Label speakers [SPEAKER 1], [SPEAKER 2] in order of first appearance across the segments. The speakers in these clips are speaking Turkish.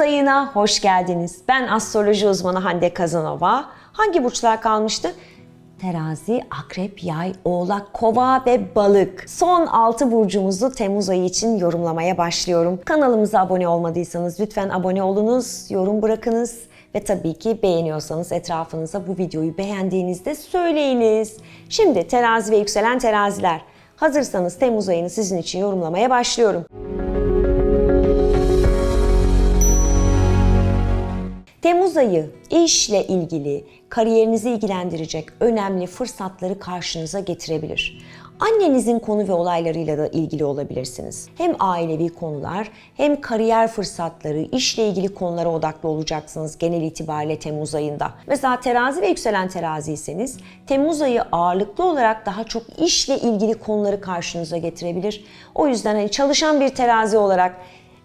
[SPEAKER 1] ayına hoş geldiniz. Ben astroloji uzmanı Hande Kazanova. Hangi burçlar kalmıştı? Terazi, Akrep, Yay, Oğlak, Kova ve Balık. Son 6 burcumuzu Temmuz ayı için yorumlamaya başlıyorum. Kanalımıza abone olmadıysanız lütfen abone olunuz, yorum bırakınız ve tabii ki beğeniyorsanız etrafınıza bu videoyu beğendiğinizde söyleyiniz. Şimdi terazi ve yükselen teraziler. Hazırsanız Temmuz ayını sizin için yorumlamaya başlıyorum. Temmuz ayı işle ilgili kariyerinizi ilgilendirecek önemli fırsatları karşınıza getirebilir. Annenizin konu ve olaylarıyla da ilgili olabilirsiniz. Hem ailevi konular hem kariyer fırsatları, işle ilgili konulara odaklı olacaksınız genel itibariyle Temmuz ayında. Mesela terazi ve yükselen teraziyseniz Temmuz ayı ağırlıklı olarak daha çok işle ilgili konuları karşınıza getirebilir. O yüzden hani çalışan bir terazi olarak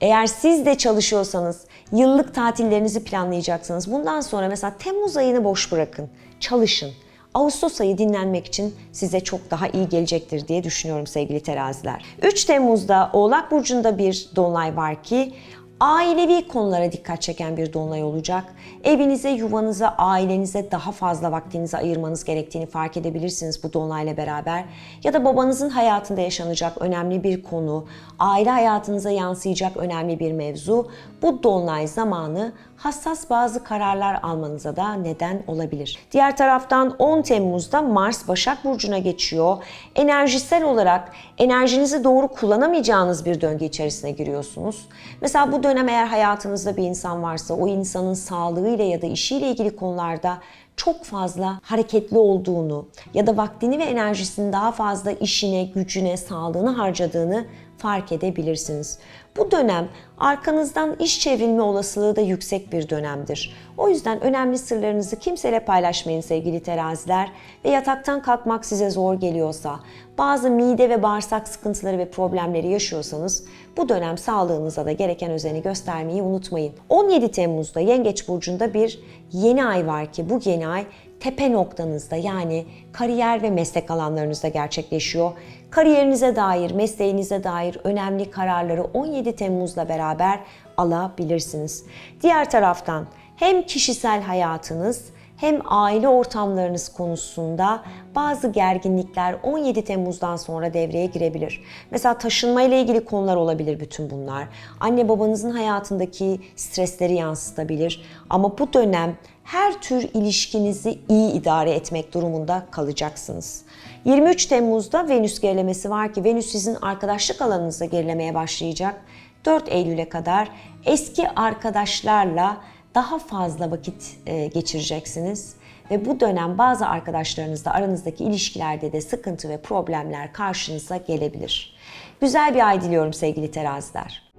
[SPEAKER 1] eğer siz de çalışıyorsanız, yıllık tatillerinizi planlayacaksınız. Bundan sonra mesela Temmuz ayını boş bırakın, çalışın. Ağustos ayı dinlenmek için size çok daha iyi gelecektir diye düşünüyorum sevgili teraziler. 3 Temmuz'da Oğlak Burcu'nda bir dolunay var ki ailevi konulara dikkat çeken bir dolunay olacak. Evinize, yuvanıza, ailenize daha fazla vaktinizi ayırmanız gerektiğini fark edebilirsiniz bu dolunayla beraber. Ya da babanızın hayatında yaşanacak önemli bir konu, aile hayatınıza yansıyacak önemli bir mevzu bu dolunay zamanı hassas bazı kararlar almanıza da neden olabilir. Diğer taraftan 10 Temmuz'da Mars Başak Burcu'na geçiyor. Enerjisel olarak enerjinizi doğru kullanamayacağınız bir döngü içerisine giriyorsunuz. Mesela bu dönem eğer hayatınızda bir insan varsa o insanın sağlığıyla ya da işiyle ilgili konularda çok fazla hareketli olduğunu ya da vaktini ve enerjisini daha fazla işine, gücüne, sağlığını harcadığını fark edebilirsiniz. Bu dönem arkanızdan iş çevrilme olasılığı da yüksek bir dönemdir. O yüzden önemli sırlarınızı kimseyle paylaşmayın sevgili teraziler ve yataktan kalkmak size zor geliyorsa, bazı mide ve bağırsak sıkıntıları ve problemleri yaşıyorsanız bu dönem sağlığınıza da gereken özeni göstermeyi unutmayın. 17 Temmuz'da Yengeç Burcu'nda bir yeni ay var ki bu yeni ay tepe noktanızda yani kariyer ve meslek alanlarınızda gerçekleşiyor. Kariyerinize dair, mesleğinize dair önemli kararları 17 Temmuz'la beraber alabilirsiniz. Diğer taraftan hem kişisel hayatınız hem aile ortamlarınız konusunda bazı gerginlikler 17 Temmuz'dan sonra devreye girebilir. Mesela taşınma ile ilgili konular olabilir bütün bunlar. Anne babanızın hayatındaki stresleri yansıtabilir. Ama bu dönem her tür ilişkinizi iyi idare etmek durumunda kalacaksınız. 23 Temmuz'da Venüs gerilemesi var ki Venüs sizin arkadaşlık alanınıza gerilemeye başlayacak. 4 Eylül'e kadar eski arkadaşlarla daha fazla vakit e, geçireceksiniz ve bu dönem bazı arkadaşlarınızla aranızdaki ilişkilerde de sıkıntı ve problemler karşınıza gelebilir. Güzel bir ay diliyorum sevgili teraziler.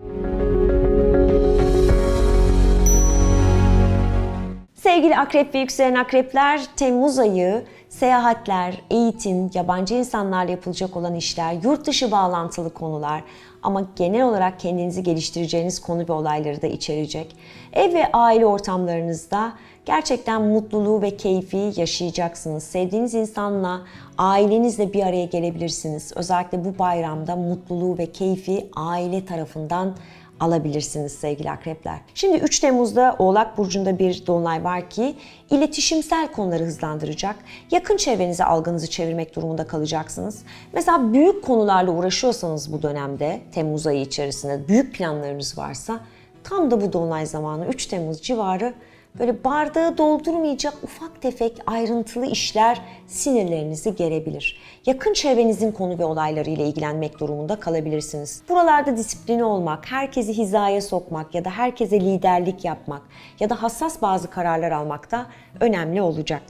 [SPEAKER 1] Sevgili akrep ve yükselen akrepler, Temmuz ayı seyahatler, eğitim, yabancı insanlarla yapılacak olan işler, yurt dışı bağlantılı konular ama genel olarak kendinizi geliştireceğiniz konu ve olayları da içerecek. Ev ve aile ortamlarınızda gerçekten mutluluğu ve keyfi yaşayacaksınız. Sevdiğiniz insanla, ailenizle bir araya gelebilirsiniz. Özellikle bu bayramda mutluluğu ve keyfi aile tarafından alabilirsiniz sevgili akrepler. Şimdi 3 Temmuz'da Oğlak Burcu'nda bir dolunay var ki iletişimsel konuları hızlandıracak. Yakın çevrenize algınızı çevirmek durumunda kalacaksınız. Mesela büyük konularla uğraşıyorsanız bu dönemde Temmuz ayı içerisinde büyük planlarınız varsa tam da bu dolunay zamanı 3 Temmuz civarı böyle bardağı doldurmayacak ufak tefek ayrıntılı işler sinirlerinizi gerebilir. Yakın çevrenizin konu ve olaylarıyla ilgilenmek durumunda kalabilirsiniz. Buralarda disiplini olmak, herkesi hizaya sokmak ya da herkese liderlik yapmak ya da hassas bazı kararlar almak da önemli olacak.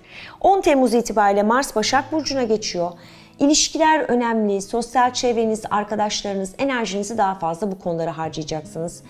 [SPEAKER 1] 10 Temmuz itibariyle Mars Başak Burcu'na geçiyor. İlişkiler önemli, sosyal çevreniz, arkadaşlarınız, enerjinizi daha fazla bu konulara harcayacaksınız.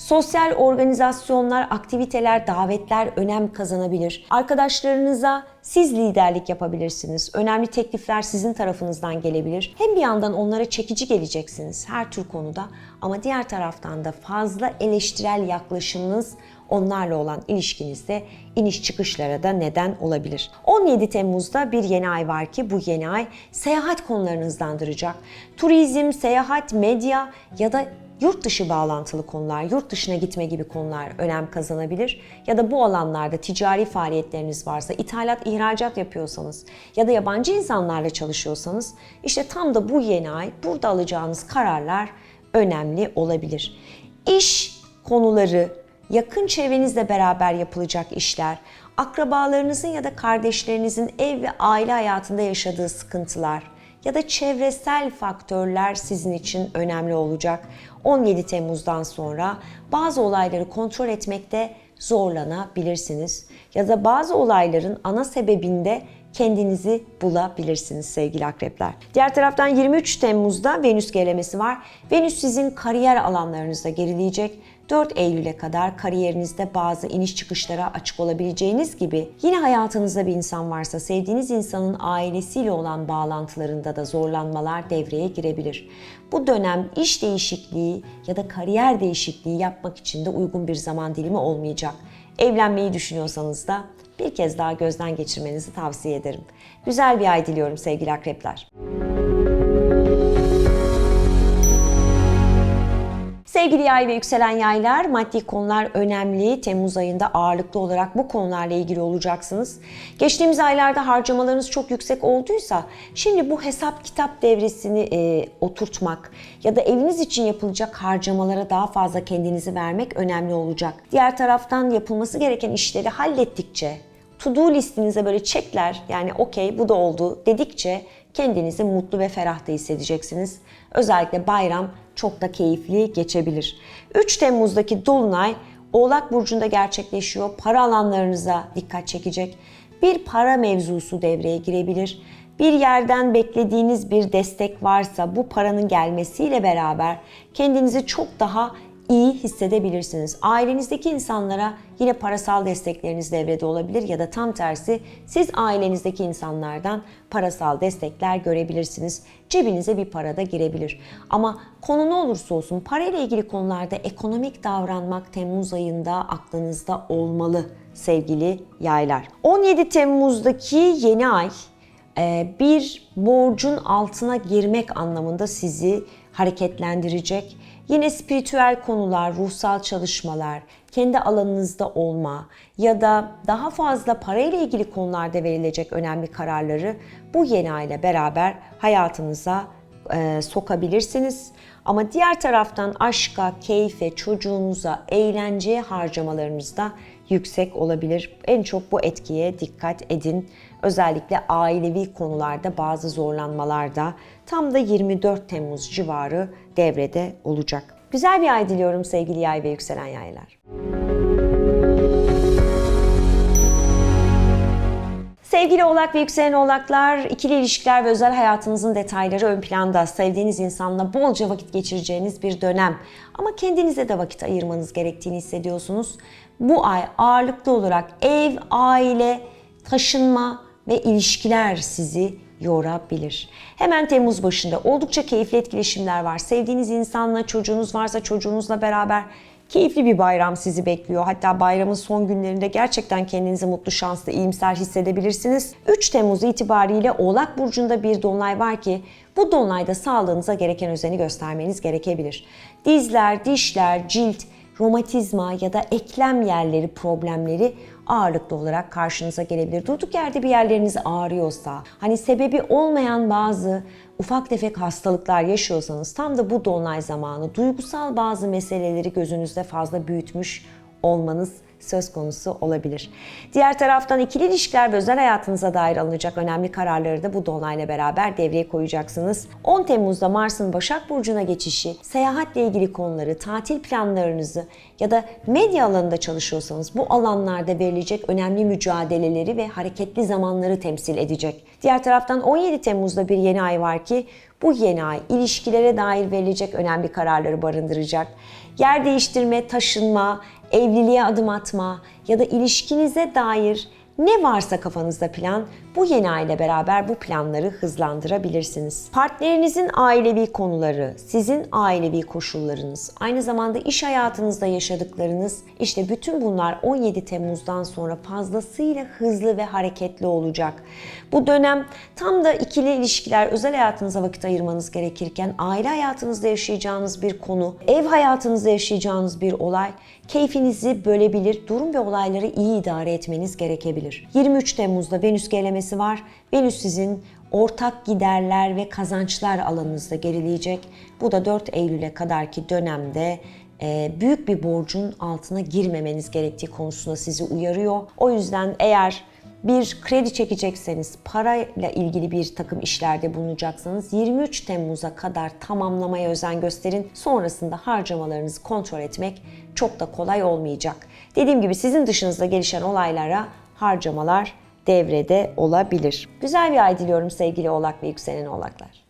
[SPEAKER 1] Sosyal organizasyonlar, aktiviteler, davetler önem kazanabilir. Arkadaşlarınıza siz liderlik yapabilirsiniz. Önemli teklifler sizin tarafınızdan gelebilir. Hem bir yandan onlara çekici geleceksiniz her tür konuda ama diğer taraftan da fazla eleştirel yaklaşımınız onlarla olan ilişkinizde iniş çıkışlara da neden olabilir. 17 Temmuz'da bir yeni ay var ki bu yeni ay seyahat konularını hızlandıracak. Turizm, seyahat, medya ya da yurt dışı bağlantılı konular, yurt dışına gitme gibi konular önem kazanabilir. Ya da bu alanlarda ticari faaliyetleriniz varsa, ithalat, ihracat yapıyorsanız ya da yabancı insanlarla çalışıyorsanız işte tam da bu yeni ay burada alacağınız kararlar önemli olabilir. İş konuları, yakın çevrenizle beraber yapılacak işler, akrabalarınızın ya da kardeşlerinizin ev ve aile hayatında yaşadığı sıkıntılar, ya da çevresel faktörler sizin için önemli olacak. 17 Temmuz'dan sonra bazı olayları kontrol etmekte zorlanabilirsiniz ya da bazı olayların ana sebebinde kendinizi bulabilirsiniz sevgili akrepler. Diğer taraftan 23 Temmuz'da Venüs gerilemesi var. Venüs sizin kariyer alanlarınızda gerileyecek. 4 Eylül'e kadar kariyerinizde bazı iniş çıkışlara açık olabileceğiniz gibi yine hayatınızda bir insan varsa sevdiğiniz insanın ailesiyle olan bağlantılarında da zorlanmalar devreye girebilir. Bu dönem iş değişikliği ya da kariyer değişikliği yapmak için de uygun bir zaman dilimi olmayacak. Evlenmeyi düşünüyorsanız da bir kez daha gözden geçirmenizi tavsiye ederim. Güzel bir ay diliyorum sevgili akrepler. Sevgili yay ve yükselen yaylar, maddi konular önemli. Temmuz ayında ağırlıklı olarak bu konularla ilgili olacaksınız. Geçtiğimiz aylarda harcamalarınız çok yüksek olduysa, şimdi bu hesap kitap devresini e, oturtmak ya da eviniz için yapılacak harcamalara daha fazla kendinizi vermek önemli olacak. Diğer taraftan yapılması gereken işleri hallettikçe, to-do listinize böyle çekler yani okey bu da oldu dedikçe kendinizi mutlu ve ferah da hissedeceksiniz. Özellikle bayram çok da keyifli geçebilir. 3 Temmuz'daki Dolunay Oğlak Burcu'nda gerçekleşiyor. Para alanlarınıza dikkat çekecek. Bir para mevzusu devreye girebilir. Bir yerden beklediğiniz bir destek varsa bu paranın gelmesiyle beraber kendinizi çok daha iyi hissedebilirsiniz. Ailenizdeki insanlara yine parasal destekleriniz devrede olabilir ya da tam tersi siz ailenizdeki insanlardan parasal destekler görebilirsiniz. Cebinize bir para da girebilir. Ama konu ne olursa olsun parayla ilgili konularda ekonomik davranmak Temmuz ayında aklınızda olmalı sevgili yaylar. 17 Temmuz'daki yeni ay e, bir borcun altına girmek anlamında sizi hareketlendirecek. Yine spiritüel konular, ruhsal çalışmalar, kendi alanınızda olma ya da daha fazla parayla ilgili konularda verilecek önemli kararları bu yeni ay beraber hayatınıza e, sokabilirsiniz. Ama diğer taraftan aşka, keyfe, çocuğunuza, eğlenceye harcamalarınız da yüksek olabilir. En çok bu etkiye dikkat edin. Özellikle ailevi konularda bazı zorlanmalarda tam da 24 Temmuz civarı devrede olacak. Güzel bir ay diliyorum sevgili yay ve yükselen yaylar. Sevgili oğlak ve yükselen oğlaklar, ikili ilişkiler ve özel hayatınızın detayları ön planda. Sevdiğiniz insanla bolca vakit geçireceğiniz bir dönem. Ama kendinize de vakit ayırmanız gerektiğini hissediyorsunuz. Bu ay ağırlıklı olarak ev, aile, taşınma ve ilişkiler sizi yorabilir. Hemen Temmuz başında oldukça keyifli etkileşimler var. Sevdiğiniz insanla, çocuğunuz varsa çocuğunuzla beraber Keyifli bir bayram sizi bekliyor. Hatta bayramın son günlerinde gerçekten kendinizi mutlu, şanslı, iyimser hissedebilirsiniz. 3 Temmuz itibariyle Oğlak Burcu'nda bir dolunay var ki bu dolunayda sağlığınıza gereken özeni göstermeniz gerekebilir. Dizler, dişler, cilt, romatizma ya da eklem yerleri problemleri ağırlıklı olarak karşınıza gelebilir. Durduk yerde bir yerleriniz ağrıyorsa, hani sebebi olmayan bazı ufak tefek hastalıklar yaşıyorsanız tam da bu dolunay zamanı duygusal bazı meseleleri gözünüzde fazla büyütmüş olmanız söz konusu olabilir. Diğer taraftan ikili ilişkiler ve özel hayatınıza dair alınacak önemli kararları da bu dolunayla beraber devreye koyacaksınız. 10 Temmuz'da Mars'ın Başak Burcu'na geçişi, seyahatle ilgili konuları, tatil planlarınızı ya da medya alanında çalışıyorsanız bu alanlarda verilecek önemli mücadeleleri ve hareketli zamanları temsil edecek. Diğer taraftan 17 Temmuz'da bir yeni ay var ki bu yeni ay ilişkilere dair verilecek önemli kararları barındıracak. Yer değiştirme, taşınma, evliliğe adım atma ya da ilişkinize dair ne varsa kafanızda plan Bu yeni ay ile beraber bu planları hızlandırabilirsiniz. Partnerinizin ailevi konuları, sizin ailevi koşullarınız, aynı zamanda iş hayatınızda yaşadıklarınız, işte bütün bunlar 17 Temmuz'dan sonra fazlasıyla hızlı ve hareketli olacak. Bu dönem tam da ikili ilişkiler, özel hayatınıza vakit ayırmanız gerekirken aile hayatınızda yaşayacağınız bir konu, ev hayatınızda yaşayacağınız bir olay keyfinizi bölebilir, durum ve olayları iyi idare etmeniz gerekebilir. 23 Temmuz'da Venüs gerilemesi var. Venüs sizin ortak giderler ve kazançlar alanınızda gerileyecek. Bu da 4 Eylül'e kadarki dönemde e, büyük bir borcun altına girmemeniz gerektiği konusunda sizi uyarıyor. O yüzden eğer bir kredi çekecekseniz, parayla ilgili bir takım işlerde bulunacaksanız 23 Temmuz'a kadar tamamlamaya özen gösterin. Sonrasında harcamalarınızı kontrol etmek çok da kolay olmayacak. Dediğim gibi sizin dışınızda gelişen olaylara harcamalar devrede olabilir. Güzel bir ay diliyorum sevgili oğlak ve yükselen oğlaklar.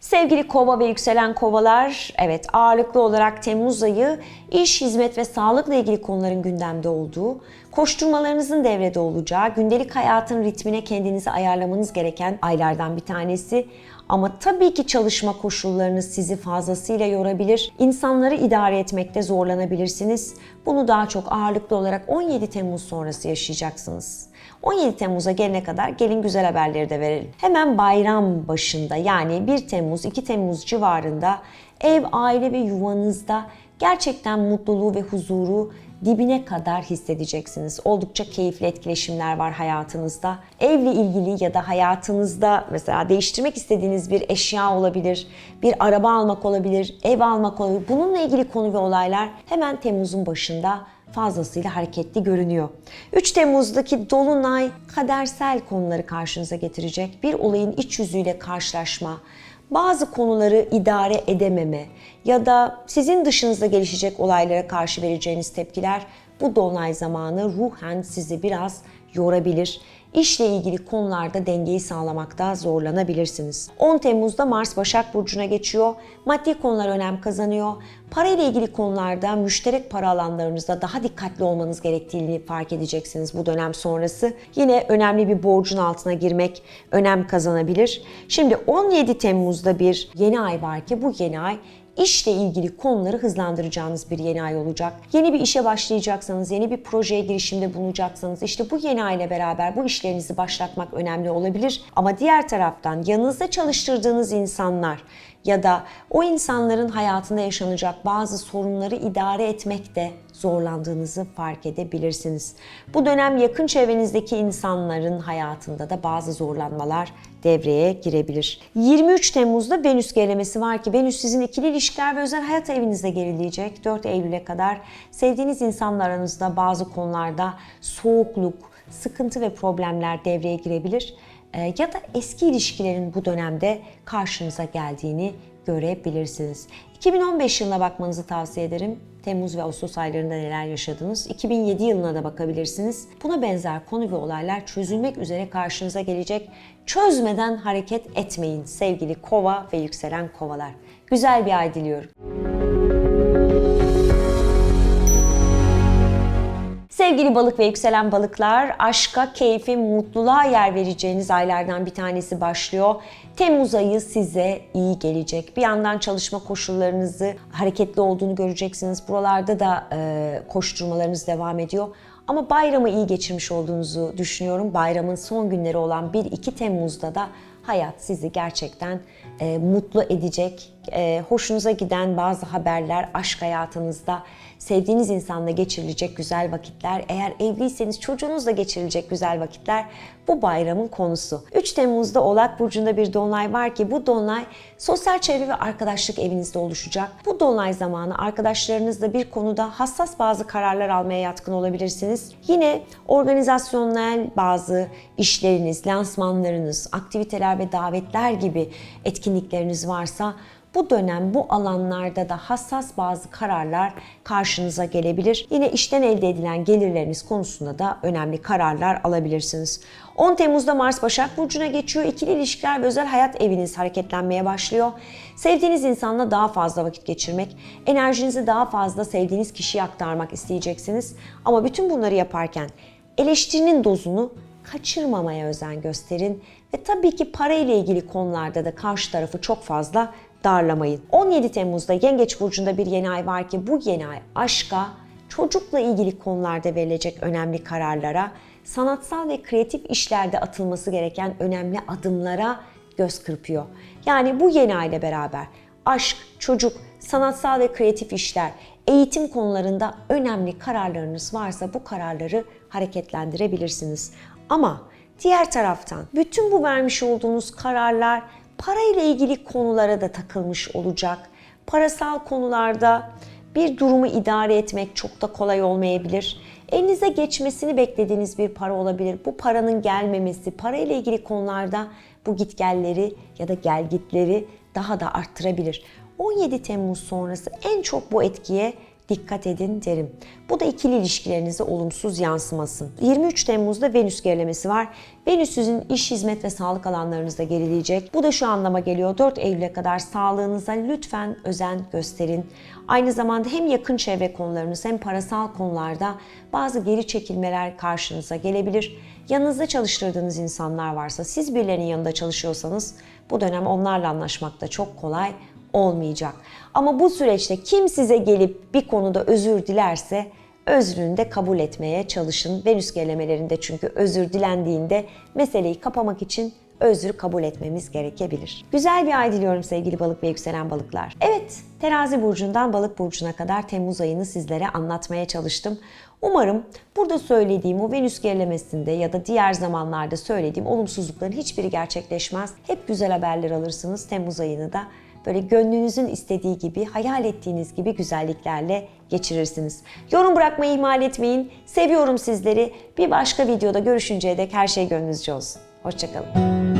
[SPEAKER 1] Sevgili kova ve yükselen kovalar, evet ağırlıklı olarak Temmuz ayı iş, hizmet ve sağlıkla ilgili konuların gündemde olduğu, koşturmalarınızın devrede olacağı, gündelik hayatın ritmine kendinizi ayarlamanız gereken aylardan bir tanesi. Ama tabii ki çalışma koşullarınız sizi fazlasıyla yorabilir. İnsanları idare etmekte zorlanabilirsiniz. Bunu daha çok ağırlıklı olarak 17 Temmuz sonrası yaşayacaksınız. 17 Temmuz'a gelene kadar gelin güzel haberleri de verelim. Hemen bayram başında yani 1 Temmuz 2 Temmuz civarında ev, aile ve yuvanızda gerçekten mutluluğu ve huzuru dibine kadar hissedeceksiniz. Oldukça keyifli etkileşimler var hayatınızda. Evle ilgili ya da hayatınızda mesela değiştirmek istediğiniz bir eşya olabilir, bir araba almak olabilir, ev almak olabilir. Bununla ilgili konu ve olaylar hemen Temmuz'un başında fazlasıyla hareketli görünüyor. 3 Temmuz'daki Dolunay kadersel konuları karşınıza getirecek. Bir olayın iç yüzüyle karşılaşma, bazı konuları idare edememe ya da sizin dışınızda gelişecek olaylara karşı vereceğiniz tepkiler bu dolunay zamanı ruhen sizi biraz yorabilir. İşle ilgili konularda dengeyi sağlamakta zorlanabilirsiniz. 10 Temmuz'da Mars Başak Burcu'na geçiyor. Maddi konular önem kazanıyor. Para ile ilgili konularda müşterek para alanlarınızda daha dikkatli olmanız gerektiğini fark edeceksiniz bu dönem sonrası. Yine önemli bir borcun altına girmek önem kazanabilir. Şimdi 17 Temmuz'da bir yeni ay var ki bu yeni ay işle ilgili konuları hızlandıracağınız bir yeni ay olacak. Yeni bir işe başlayacaksanız, yeni bir projeye girişimde bulunacaksanız işte bu yeni ay ile beraber bu işlerinizi başlatmak önemli olabilir. Ama diğer taraftan yanınızda çalıştırdığınız insanlar ya da o insanların hayatında yaşanacak bazı sorunları idare etmekte zorlandığınızı fark edebilirsiniz. Bu dönem yakın çevrenizdeki insanların hayatında da bazı zorlanmalar devreye girebilir. 23 Temmuz'da Venüs gerilemesi var ki Venüs sizin ikili ilişkiler ve özel hayat evinizde gerileyecek. 4 Eylül'e kadar sevdiğiniz insanla aranızda bazı konularda soğukluk, sıkıntı ve problemler devreye girebilir. Ee, ya da eski ilişkilerin bu dönemde karşınıza geldiğini görebilirsiniz. 2015 yılına bakmanızı tavsiye ederim. Temmuz ve Ağustos aylarında neler yaşadınız? 2007 yılına da bakabilirsiniz. Buna benzer konu ve olaylar çözülmek üzere karşınıza gelecek. Çözmeden hareket etmeyin sevgili kova ve yükselen kovalar. Güzel bir ay diliyorum. Sevgili balık ve yükselen balıklar, aşka, keyfi, mutluluğa yer vereceğiniz aylardan bir tanesi başlıyor. Temmuz ayı size iyi gelecek. Bir yandan çalışma koşullarınızı hareketli olduğunu göreceksiniz. Buralarda da e, koşturmalarınız devam ediyor. Ama bayramı iyi geçirmiş olduğunuzu düşünüyorum. Bayramın son günleri olan 1-2 Temmuz'da da hayat sizi gerçekten e, mutlu edecek. E, hoşunuza giden bazı haberler aşk hayatınızda, sevdiğiniz insanla geçirilecek güzel vakitler, eğer evliyseniz çocuğunuzla geçirilecek güzel vakitler bu bayramın konusu. 3 Temmuz'da Oğlak Burcu'nda bir dolunay var ki bu dolunay sosyal çevre ve arkadaşlık evinizde oluşacak. Bu dolunay zamanı arkadaşlarınızla bir konuda hassas bazı kararlar almaya yatkın olabilirsiniz. Yine organizasyonel bazı işleriniz, lansmanlarınız, aktiviteler ve davetler gibi etkinlikleriniz varsa Bu dönem bu alanlarda da hassas bazı kararlar karşınıza gelebilir. Yine işten elde edilen gelirleriniz konusunda da önemli kararlar alabilirsiniz. 10 Temmuz'da Mars Başak Burcu'na geçiyor. İkili ilişkiler ve özel hayat eviniz hareketlenmeye başlıyor. Sevdiğiniz insanla daha fazla vakit geçirmek, enerjinizi daha fazla sevdiğiniz kişiye aktarmak isteyeceksiniz. Ama bütün bunları yaparken eleştirinin dozunu kaçırmamaya özen gösterin ve tabii ki para ile ilgili konularda da karşı tarafı çok fazla darlamayın. 17 Temmuz'da Yengeç burcunda bir yeni ay var ki bu yeni ay aşka, çocukla ilgili konularda verilecek önemli kararlara, sanatsal ve kreatif işlerde atılması gereken önemli adımlara göz kırpıyor. Yani bu yeni ay ile beraber aşk, çocuk, sanatsal ve kreatif işler, eğitim konularında önemli kararlarınız varsa bu kararları hareketlendirebilirsiniz. Ama diğer taraftan bütün bu vermiş olduğunuz kararlar para ile ilgili konulara da takılmış olacak. Parasal konularda bir durumu idare etmek çok da kolay olmayabilir. Elinize geçmesini beklediğiniz bir para olabilir. Bu paranın gelmemesi, para ile ilgili konularda bu gitgelleri ya da gelgitleri daha da arttırabilir. 17 Temmuz sonrası en çok bu etkiye dikkat edin derim. Bu da ikili ilişkilerinize olumsuz yansımasın. 23 Temmuz'da Venüs gerilemesi var. Venüs sizin iş, hizmet ve sağlık alanlarınızda gerileyecek. Bu da şu anlama geliyor. 4 Eylül'e kadar sağlığınıza lütfen özen gösterin. Aynı zamanda hem yakın çevre konularınız hem parasal konularda bazı geri çekilmeler karşınıza gelebilir. Yanınızda çalıştırdığınız insanlar varsa, siz birilerinin yanında çalışıyorsanız bu dönem onlarla anlaşmak da çok kolay olmayacak. Ama bu süreçte kim size gelip bir konuda özür dilerse özrünü de kabul etmeye çalışın. Venüs gerilemelerinde çünkü özür dilendiğinde meseleyi kapamak için özrü kabul etmemiz gerekebilir. Güzel bir ay diliyorum sevgili balık ve yükselen balıklar. Evet, terazi burcundan balık burcuna kadar Temmuz ayını sizlere anlatmaya çalıştım. Umarım burada söylediğim o Venüs gerilemesinde ya da diğer zamanlarda söylediğim olumsuzlukların hiçbiri gerçekleşmez. Hep güzel haberler alırsınız Temmuz ayını da böyle gönlünüzün istediği gibi, hayal ettiğiniz gibi güzelliklerle geçirirsiniz. Yorum bırakmayı ihmal etmeyin. Seviyorum sizleri. Bir başka videoda görüşünceye dek her şey gönlünüzce olsun. Hoşçakalın.